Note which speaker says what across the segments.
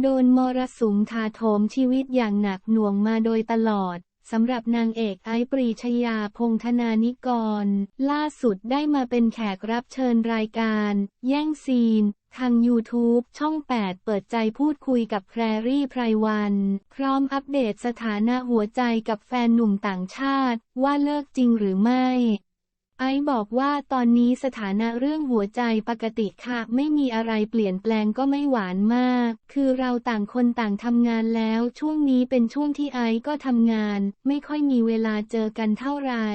Speaker 1: โดนมรสุมถาโถมชีวิตอย่างหนักหน่วงมาโดยตลอดสำหรับนางเอกไอปรีชยาพงษ์ธนานิกร ล่าสุดได้มาเป็นแขกรับเชิญรายการ แย่งซีน ทาง YouTube ช่อง 8 เปิดใจพูดคุยกับแพรรี่ไพรวัน พร้อมอัปเดตสถานะหัวใจกับแฟนหนุ่มต่างชาติ ว่าเลิกจริงหรือไม่ ไอซ์บอกว่าตอนนี้สถานะเรื่องหัวใจปกติค่ะ ไม่มีอะไรเปลี่ยนแปลงก็ไม่หวานมาก คือเราต่างคนต่างทำงานแล้ว ช่วงนี้เป็นช่วงที่ไอซ์ก็ทำงาน ไม่ค่อยมีเวลาเจอกันเท่าไหร่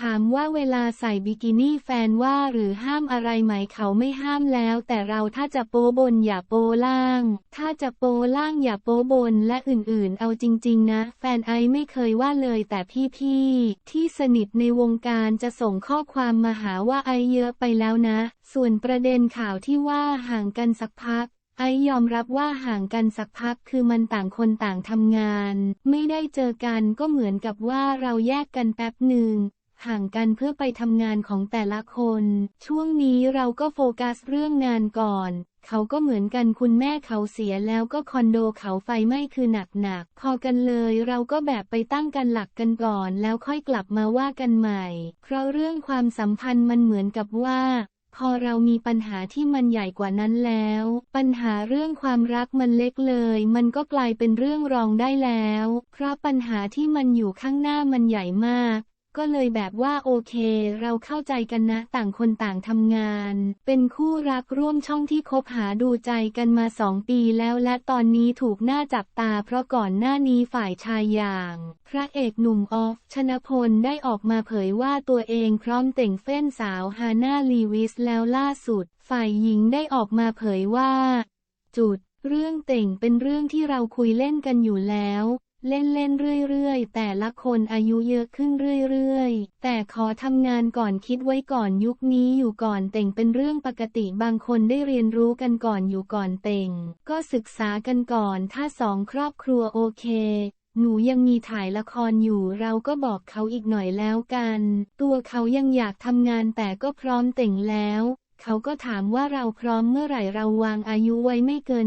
Speaker 1: ถามว่าเวลาใส่บิกินี่แฟนว่าหรือห้ามอะไรไหมเขาไม่ห้ามแล้ว แต่เราถ้าจะโป้บนอย่าโป้ล่าง ถ้าจะโป้ล่างอย่าโป้บนและอื่นๆ เอาจริง ๆ นะ แฟนไอซ์ไม่เคยว่าเลยแต่พี่ๆที่สนิทในวงการจะส่งข้อความมาหาว่าไอเยอะไปแล้วนะ ส่วนประเด็นข่าวที่ว่าห่างกันสักพัก ไอยอมรับว่าห่างกันสักพักคือมันต่างคนต่างทำงาน ไม่ได้เจอกันก็เหมือนกับว่าเราแยกกันแป๊บหนึ่งห่างกันเพื่อไปทำงานของแต่ละคน ช่วงนี้เราก็โฟกัสเรื่องงานก่อน เขาก็เหมือนกันคุณแม่เขาเสียแล้วก็คอนโดเขาไฟไหม้คือหนักๆพอกันเลยเราก็แบบไปตั้งกันหลักกันก่อนแล้วค่อยกลับมาว่ากันใหม่ เพราะเรื่องความสัมพันธ์มันเหมือนกับว่า พอเรามีปัญหาที่มันใหญ่กว่านั้นแล้ว ปัญหาเรื่องความรักมันเล็กเลย มันก็กลายเป็นเรื่องรองได้แล้ว เพราะปัญหาที่มันอยู่ข้างหน้ามันใหญ่มาก ก็เลยแบบว่าโอเค เราเข้าใจกันนะต่างคนต่างทำงาน เป็นคู่รักร่วมช่องที่คบหาดูใจกันมาสองปีแล้วและตอนนี้ถูกหน้าจับตา เพราะก่อนหน้านี้ฝ่ายชายอย่าง พระเอกหนุ่มออฟชนพลได้ออกมาเผยว่าตัวเองพร้อมแต่งเฟ้นสาวฮาน่าลีวิสแล้วล่าสุด ฝ่ายหญิงได้ออกมาเผยว่า จุดเรื่องเต่งเป็นเรื่องที่เราคุยเล่นกันอยู่แล้ว เล่นเล่นเรื่อยๆ แต่ละคนอายุเยอะขึ้นเรื่อยๆ แต่ขอทำงานก่อนคิดไว้ก่อนยุคนี้อยู่ก่อนเต่งเป็นเรื่องปกติบางคนได้เรียนรู้กันก่อนอยู่ก่อนเต่ง ก็ศึกษากันก่อนถ้าสองครอบครัวโอเค หนูยังมีถ่ายละครอยู่เราก็บอกเขาอีกหน่อยแล้วกัน ตัวเขายังอยากทำงานแต่ก็พร้อมเต่งแล้ว เขาก็ถามว่าเราพร้อมเมื่อไหร่เราวางอายุไว้ไม่เกิน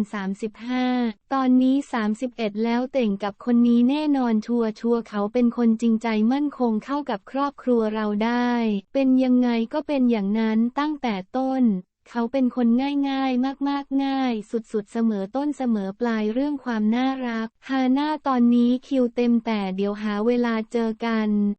Speaker 1: 35 ตอนนี้ 31 แล้วเต่งกับคนนี้แน่นอนชัวร์ชัวเขาเป็นคนจริงใจมั่นคงเข้ากับครอบครัวเราได้ เป็นยังไงก็เป็นอย่างนั้นตั้งแต่ต้นเขาเป็นคนง่ายๆ มากๆ ง่าย สุดๆ เสมอต้นเสมอปลายเรื่องความน่ารัก ฮาน่าตอนนี้คิวเต็มแต่เดี๋ยวหาเวลาเจอกัน